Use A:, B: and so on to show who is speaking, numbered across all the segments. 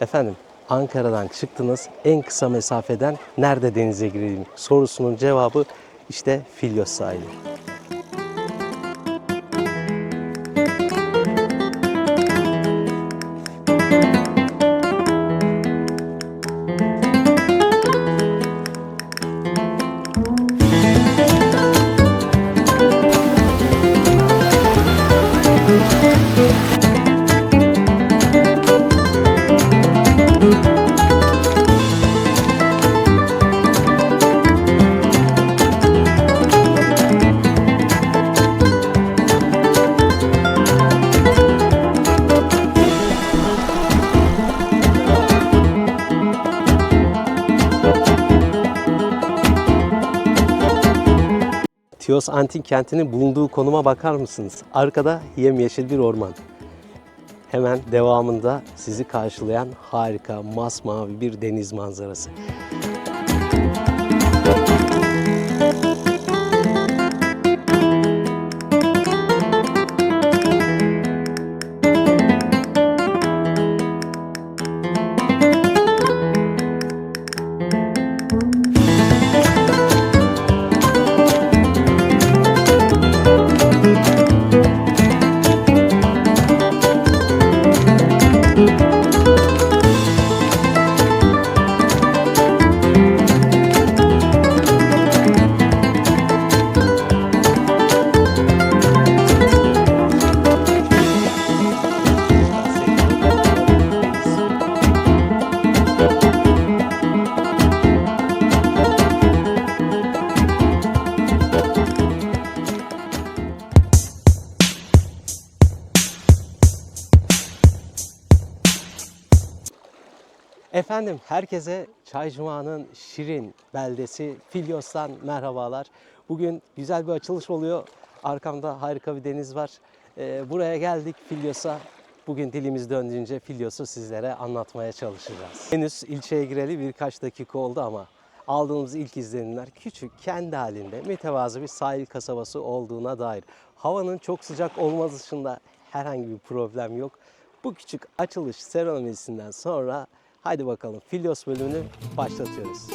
A: Efendim Ankara'dan çıktınız en kısa mesafeden nerede denize girelim sorusunun cevabı işte Filyos sahili. Tios Antik Kenti'nin bulunduğu konuma bakar mısınız? Arkada yemyeşil bir orman. Hemen devamında sizi karşılayan harika masmavi bir deniz manzarası. Efendim herkese Çaycuma'nın şirin beldesi Filyos'tan merhabalar. Bugün güzel bir açılış oluyor. Arkamda harika bir deniz var. Ee, buraya geldik Filyos'a. Bugün dilimiz döndüğünce Filyos'u sizlere anlatmaya çalışacağız. Henüz ilçeye gireli birkaç dakika oldu ama aldığımız ilk izlenimler küçük, kendi halinde mütevazı bir sahil kasabası olduğuna dair. Havanın çok sıcak olması dışında herhangi bir problem yok. Bu küçük açılış seremonisinden sonra Haydi bakalım Filyos bölümünü başlatıyoruz.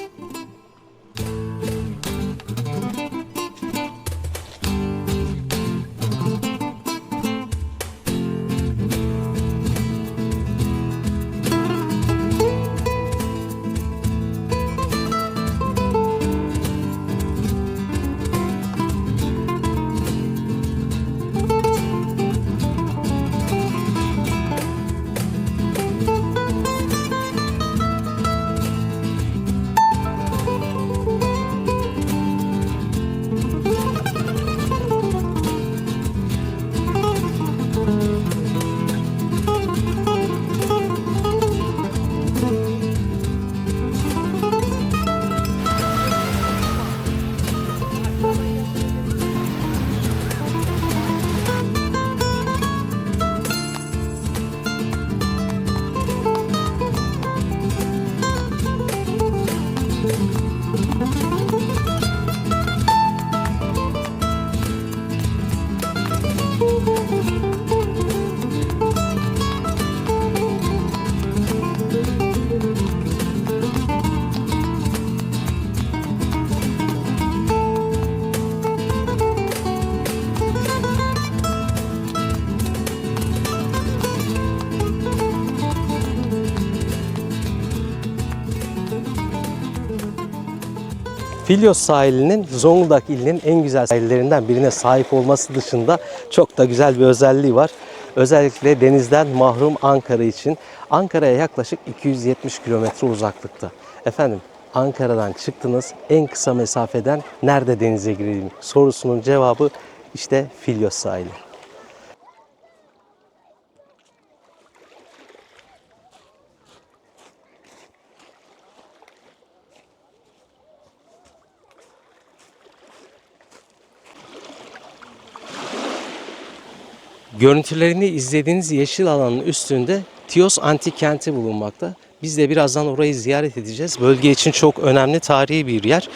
A: Filyos sahilinin Zonguldak ilinin en güzel sahillerinden birine sahip olması dışında çok da güzel bir özelliği var. Özellikle denizden mahrum Ankara için Ankara'ya yaklaşık 270 kilometre uzaklıkta. Efendim Ankara'dan çıktınız en kısa mesafeden nerede denize girelim sorusunun cevabı işte Filyos sahili. Görüntülerini izlediğiniz yeşil alanın üstünde Tios Antik Kenti bulunmakta. Biz de birazdan orayı ziyaret edeceğiz. Bölge için çok önemli tarihi bir yer.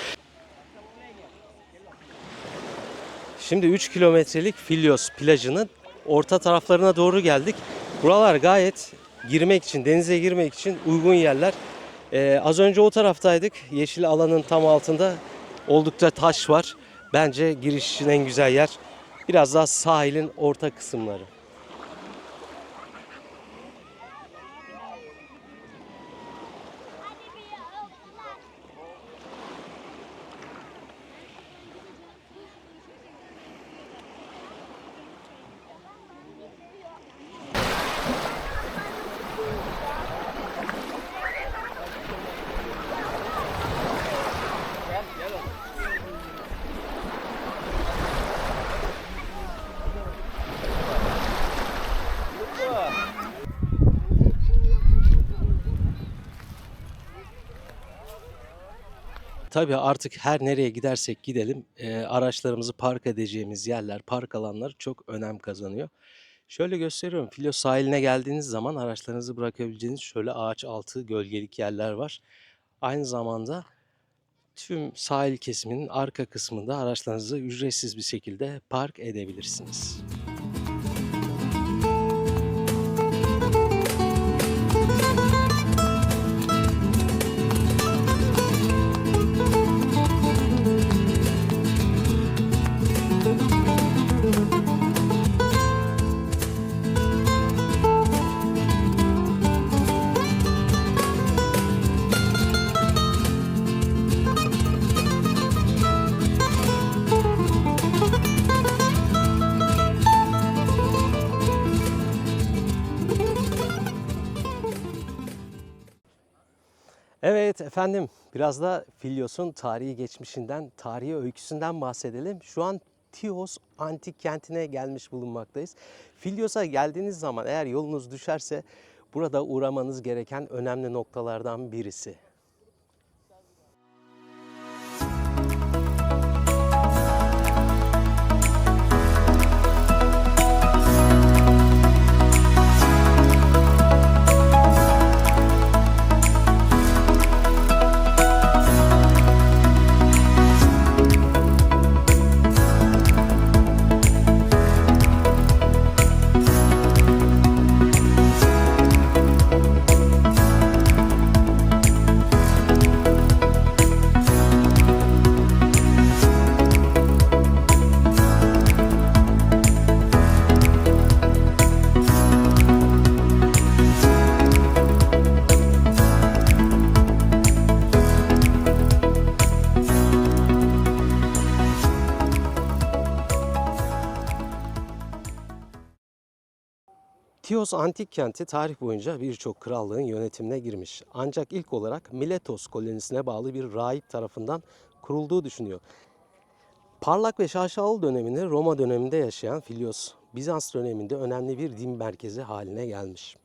A: Şimdi 3 kilometrelik Filyos plajının orta taraflarına doğru geldik. Buralar gayet girmek için, denize girmek için uygun yerler. Ee, az önce o taraftaydık. Yeşil alanın tam altında oldukça taş var. Bence giriş için en güzel yer. Biraz daha sahilin orta kısımları. Tabii artık her nereye gidersek gidelim e, araçlarımızı park edeceğimiz yerler, park alanları çok önem kazanıyor. Şöyle gösteriyorum. Filos sahiline geldiğiniz zaman araçlarınızı bırakabileceğiniz şöyle ağaç altı gölgelik yerler var. Aynı zamanda tüm sahil kesiminin arka kısmında araçlarınızı ücretsiz bir şekilde park edebilirsiniz. Evet efendim biraz da Filyos'un tarihi geçmişinden, tarihi öyküsünden bahsedelim. Şu an Tios antik kentine gelmiş bulunmaktayız. Filyos'a geldiğiniz zaman eğer yolunuz düşerse burada uğramanız gereken önemli noktalardan birisi. Tios antik kenti tarih boyunca birçok krallığın yönetimine girmiş. Ancak ilk olarak Miletos kolonisine bağlı bir rahip tarafından kurulduğu düşünüyor. Parlak ve şaşalı dönemini Roma döneminde yaşayan Filyos, Bizans döneminde önemli bir din merkezi haline gelmiş.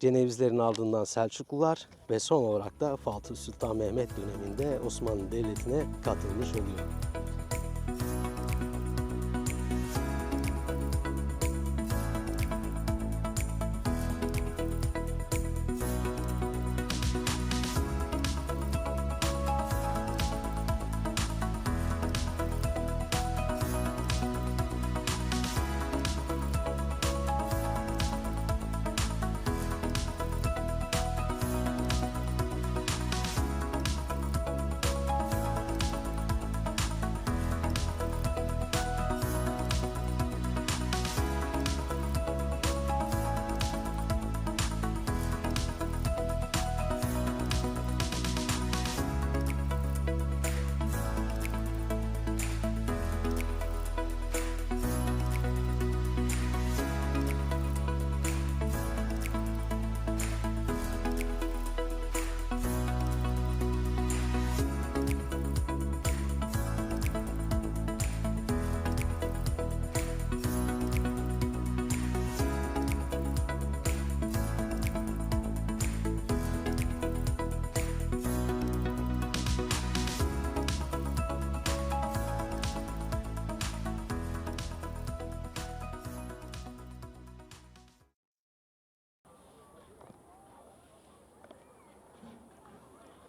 A: Cenevizlerin ardından Selçuklular ve son olarak da Fatih Sultan Mehmet döneminde Osmanlı Devleti'ne katılmış oluyor.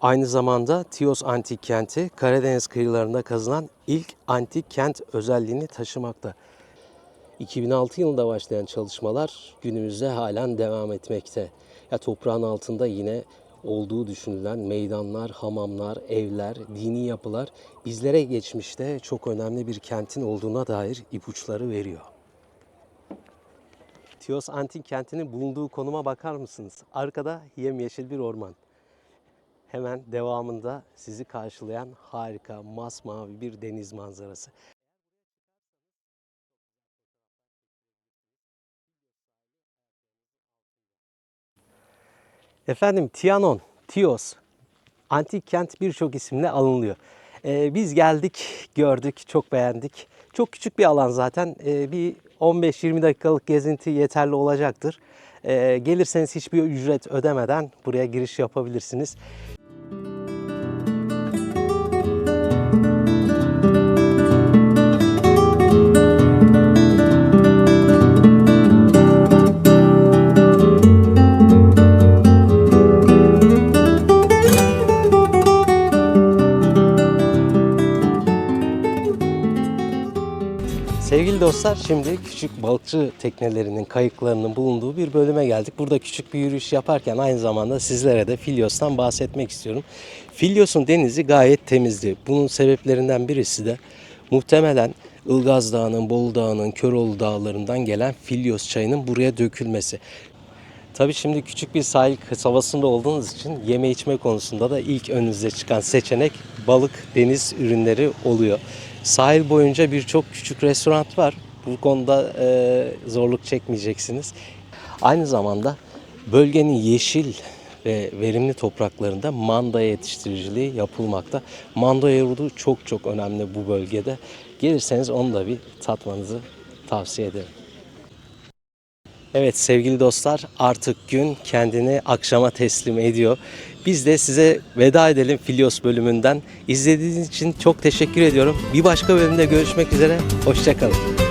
A: Aynı zamanda Tios antik kenti Karadeniz kıyılarında kazılan ilk antik kent özelliğini taşımakta. 2006 yılında başlayan çalışmalar günümüzde halen devam etmekte. Ya toprağın altında yine olduğu düşünülen meydanlar, hamamlar, evler, dini yapılar bizlere geçmişte çok önemli bir kentin olduğuna dair ipuçları veriyor. Tios Antik kentinin bulunduğu konuma bakar mısınız? Arkada yemyeşil bir orman. Hemen devamında sizi karşılayan harika masmavi bir deniz manzarası. Efendim Tianon, Tios, antik kent birçok isimle alınıyor. Ee, biz geldik, gördük, çok beğendik. Çok küçük bir alan zaten. Ee, bir 15-20 dakikalık gezinti yeterli olacaktır. Ee, gelirseniz hiçbir ücret ödemeden buraya giriş yapabilirsiniz. Dostlar şimdi küçük balıkçı teknelerinin, kayıklarının bulunduğu bir bölüme geldik. Burada küçük bir yürüyüş yaparken aynı zamanda sizlere de Filyos'tan bahsetmek istiyorum. Filyos'un denizi gayet temizdi. Bunun sebeplerinden birisi de muhtemelen Ilgaz Dağı'nın, Bolu Dağı'nın, Köroğlu Dağları'ndan gelen Filyos çayının buraya dökülmesi. Tabii şimdi küçük bir sahil kasabasında olduğunuz için yeme içme konusunda da ilk önünüze çıkan seçenek balık, deniz ürünleri oluyor. Sahil boyunca birçok küçük restoran var. Bu konuda e, zorluk çekmeyeceksiniz. Aynı zamanda bölgenin yeşil ve verimli topraklarında manda yetiştiriciliği yapılmakta. Manda yoğurdu çok çok önemli bu bölgede. Gelirseniz onu da bir tatmanızı tavsiye ederim. Evet sevgili dostlar artık gün kendini akşama teslim ediyor. Biz de size veda edelim Filyos bölümünden. İzlediğiniz için çok teşekkür ediyorum. Bir başka bölümde görüşmek üzere. Hoşçakalın.